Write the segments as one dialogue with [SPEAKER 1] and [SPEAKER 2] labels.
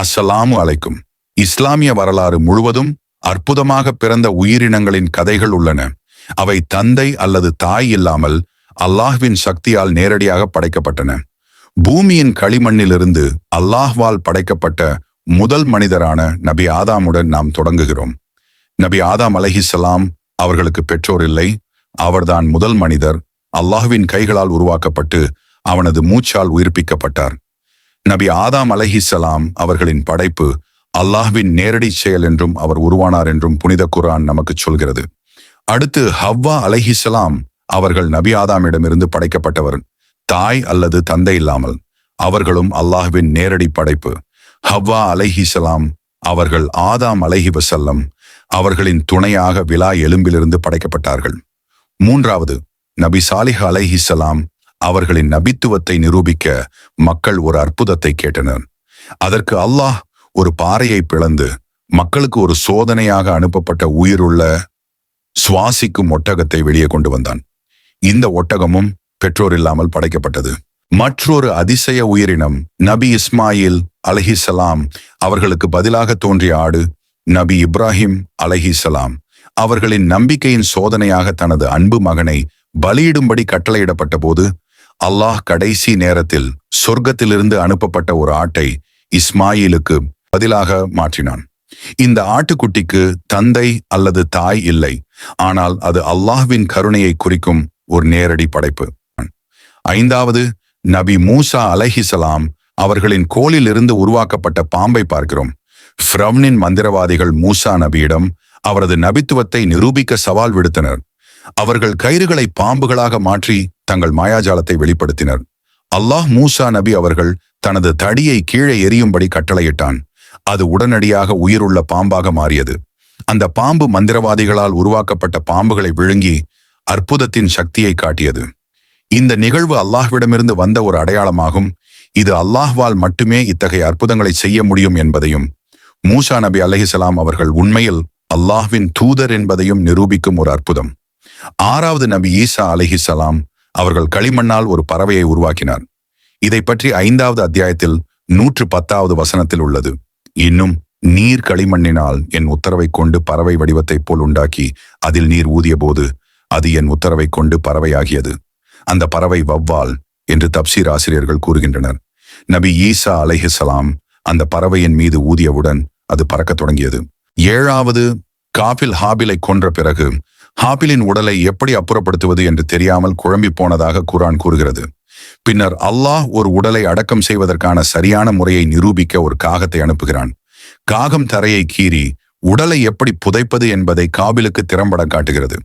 [SPEAKER 1] அஸ்ஸலாமு அலைக்கும். இஸ்லாமிய வரலாறு முழுவதும் அற்புதமாக பிறந்த உயிரினங்களின் கதைகள் உள்ளன. அவை தந்தை அல்லது தாய் இல்லாமல் அல்லாஹ்வின் சக்தியால் நேரடியாக படைக்கப்பட்டன. பூமியின் களிமண்ணிலிருந்து அல்லாஹ்வால் படைக்கப்பட்ட முதல் மனிதரான நபி ஆதாமுடன் நாம் தொடங்குகிறோம். நபி ஆதாம் அலைஹிஸ்ஸலாம் அவர்களுக்கு பெற்றோர் இல்லை. அவர்தான் முதல் மனிதர். அல்லாஹ்வின் கைகளால் உருவாக்கப்பட்டு அவனது மூச்சால் உயிர்ப்பிக்கப்பட்டார். நபி ஆதாம் அலஹிசலாம் அவர்களின் படைப்பு அல்லாஹ்வின் நேரடி செயல் என்றும் அவர் உருவானார் என்றும் புனித குர்ஆன் நமக்கு சொல்கிறது. அடுத்து ஹவ்வா அலஹிசலாம் அவர்கள் நபி ஆதாமிடமிருந்து படைக்கப்பட்டவர். தாய் அல்லது தந்தை இல்லாமல் அவர்களும் அல்லாஹ்வின் நேரடி படைப்பு. ஹவ்வா அலைஹிஸ்ஸலாம் அவர்கள் ஆதாம் அலைஹி வசல்லம் அவர்களின் துணையாக விழா எலும்பிலிருந்து படைக்கப்பட்டார்கள். மூன்றாவது நபி சாலிஹ் அலைஹிஸ்ஸலாம் அவர்களின் நபித்துவத்தை நிரூபிக்க மக்கள் ஒரு அற்புதத்தை கேட்டனர். அதற்கு அல்லாஹ் ஒரு பாறையை பிளந்து மக்களுக்கு ஒரு சோதனையாக அனுப்பப்பட்ட உயிருள்ள சுவாசிக்கும் ஒட்டகத்தை வெளியே கொண்டு வந்தான். இந்த ஒட்டகமும் பெற்றோர் இல்லாமல் படைக்கப்பட்டது. மற்றொரு அதிசய உயிரினம் நபி இஸ்மாயில் அலஹிசலாம் அவர்களுக்கு பதிலாக தோன்றிய ஆடு நபி இப்ராஹிம் அலஹிசலாம் அவர்களின் நம்பிக்கையின் சோதனையாக தனது அன்பு மகனை பலியிடும்படி கட்டளையிடப்பட்ட போது அல்லாஹ் கடைசி நேரத்தில் சொர்க்கத்திலிருந்து அனுப்பப்பட்ட ஒரு ஆட்டை இஸ்மாயிலுக்கு பதிலாக மாற்றினான். இந்த ஆட்டுக்குட்டிக்கு தந்தை அல்லது தாய் இல்லை ஆனால் அது அல்லாஹ்வின் கருணையை குறிக்கும் ஒரு நேரடி படைப்பு. ஐந்தாவது நபி மூசா அலஹிசலாம் அவர்களின் கோலிலிருந்து உருவாக்கப்பட்ட பாம்பை பார்க்கிறோம். ஃப்ரவ்னின் மந்திரவாதிகள் மூசா நபியிடம் அவரது நபித்துவத்தை நிரூபிக்க சவால் விடுத்தனர். அவர்கள் கயிறுகளை பாம்புகளாக மாற்றி தங்கள் மாயாஜாலத்தை வெளிப்படுத்தினர். அல்லாஹ் மூசா நபி அவர்கள் தனது தடியை கீழே எரியும்படி கட்டளையிட்டான். அது உடனடியாக உயிருள்ள பாம்பாக மாறியது. அந்த பாம்பு மந்திரவாதிகளால் உருவாக்கப்பட்ட பாம்புகளை விழுங்கி அற்புதத்தின் சக்தியை காட்டியது. இந்த நிகழ்வு அல்லாஹ்விடமிருந்து வந்த ஒரு அடையாளமாகும். இது அல்லாஹ்வால் மட்டுமே இத்தகைய அற்புதங்களை செய்ய முடியும் என்பதையும் மூசா நபி அலஹிசலாம் அவர்கள் உண்மையில் அல்லாஹ்வின் தூதர் என்பதையும் நிரூபிக்கும் ஒரு அற்புதம். ஆறாவது நபி ஈசா அலஹிசலாம் அவர்கள் களிமண்ணால் ஒரு பறவையை உருவாக்கினார். இதை பற்றி ஐந்தாவது அத்தியாயத்தில் நூற்று பத்தாவது வசனத்தில் உள்ளது. இன்னும் நீர் களிமண்ணினால் என் உத்தரவை கொண்டு பறவை வடிவத்தைப் போல் உண்டாக்கி அதில் நீர் ஊதிய போது அது என் உத்தரவை கொண்டு பறவையாகியது. அந்த பறவை வவ்வால் என்று தப்சீர் ஆசிரியர்கள் கூறுகின்றனர். நபி ஈசா அலைஹிசலாம் அந்த பறவையின் மீது ஊதியவுடன் அது பறக்கத் தொடங்கியது. ஏழாவது காபில் ஹாபிலை கொன்ற பிறகு ஹாபிலின் உடலை எப்படி அப்புறப்படுத்துவது என்று தெரியாமல் குழம்பி போனதாக குரான் கூறுகிறது. பின்னர் அல்லாஹ் ஒரு உடலை அடக்கம் செய்வதற்கான சரியான முறையை நிரூபிக்க ஒரு காகத்தை அனுப்புகிறான். காகம் தரையை கீறி உடலை எப்படி புதைப்பது என்பதை காபிலுக்கு திறம்பட காட்டுகிறது.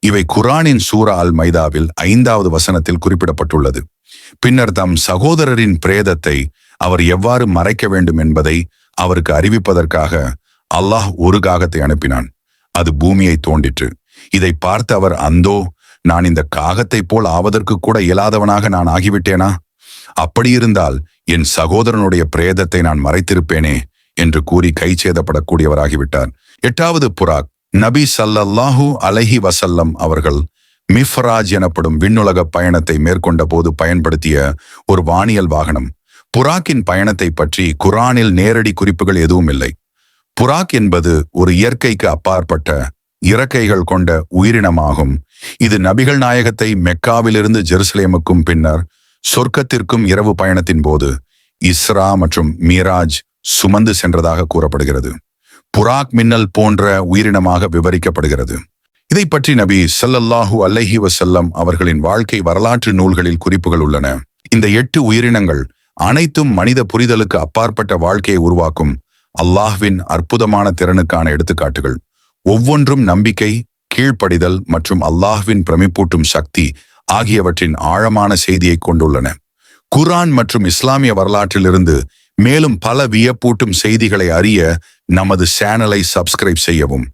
[SPEAKER 1] இவை குரானின் சூரா அல் மைதாவில் ஐந்தாவது வசனத்தில் குறிப்பிடப்பட்டுள்ளது. பின்னர் தம் சகோதரரின் பிரேதத்தை அவர் எவ்வாறு மறைக்க வேண்டும் என்பதை அவருக்கு அறிவிப்பதற்காக அல்லாஹ் ஒரு காகத்தை அனுப்பினான். அது பூமியை தோண்டிற்று. இதை பார்த்து அவர் அந்தோ நான் இந்த காகத்தைப் போல் ஆவதற்கு கூட இயலாதவனாக நான் ஆகிவிட்டேனா? அப்படியிருந்தால் என் சகோதரனுடைய பிரேதத்தை நான் மறைத்திருப்பேனே? என்று கூறி கை சேதப்படக்கூடியவராகிவிட்டார். எட்டாவது புறாக் நபி சல்லல்லாஹு அலஹி வசல்லம் அவர்கள் மிஃப்ராஜ் எனப்படும் விண்ணுலக பயணத்தை மேற்கொண்ட போது பயன்படுத்திய ஒரு வானியல் வாகனம். புராக்கின் பயணத்தை பற்றி குரானில் நேரடி குறிப்புகள் எதுவும் இல்லை. புராக் என்பது ஒரு இயற்கைக்கு அப்பாற்பட்ட இறக்கைகள் கொண்ட உயிரினமாகும். இது நபிகள் நாயகத்தை மெக்காவிலிருந்து ஜெருசலேமுக்கும் பின்னர் சொர்க்கத்திற்கும் இரவு பயணத்தின் போது இஸ்ரா மற்றும் மீராஜ் சுமந்து சென்றதாக கூறப்படுகிறது. புராக் மின்னல் போன்ற உயிரினமாக விவரிக்கப்படுகிறது. இதை பற்றி நபி சல்லல்லாஹூ அல்லஹி வசல்லம் அவர்களின் வாழ்க்கை வரலாற்று நூல்களில் குறிப்புகள் உள்ளன. இந்த எட்டு உயிரினங்கள் அனைத்தும் மனித புரிதலுக்கு அப்பாற்பட்ட வாழ்க்கையை உருவாக்கும் அல்லாஹ்வின் அற்புதமான திறனுக்கான எடுத்துக்காட்டுகள். ஒவ்வொன்றும் நம்பிக்கை கீழ்ப்படிதல் மற்றும் அல்லாஹ்வின் பிரமிப்பூட்டும் சக்தி ஆகியவற்றின் ஆழமான செய்தியை கொண்டுள்ளன. குர்ஆன் மற்றும் இஸ்லாமிய வரலாற்றிலிருந்து மேலும் பல வியப்பூட்டும் செய்திகளை அறிய நமது சேனலை சப்ஸ்கிரைப் செய்யவும்.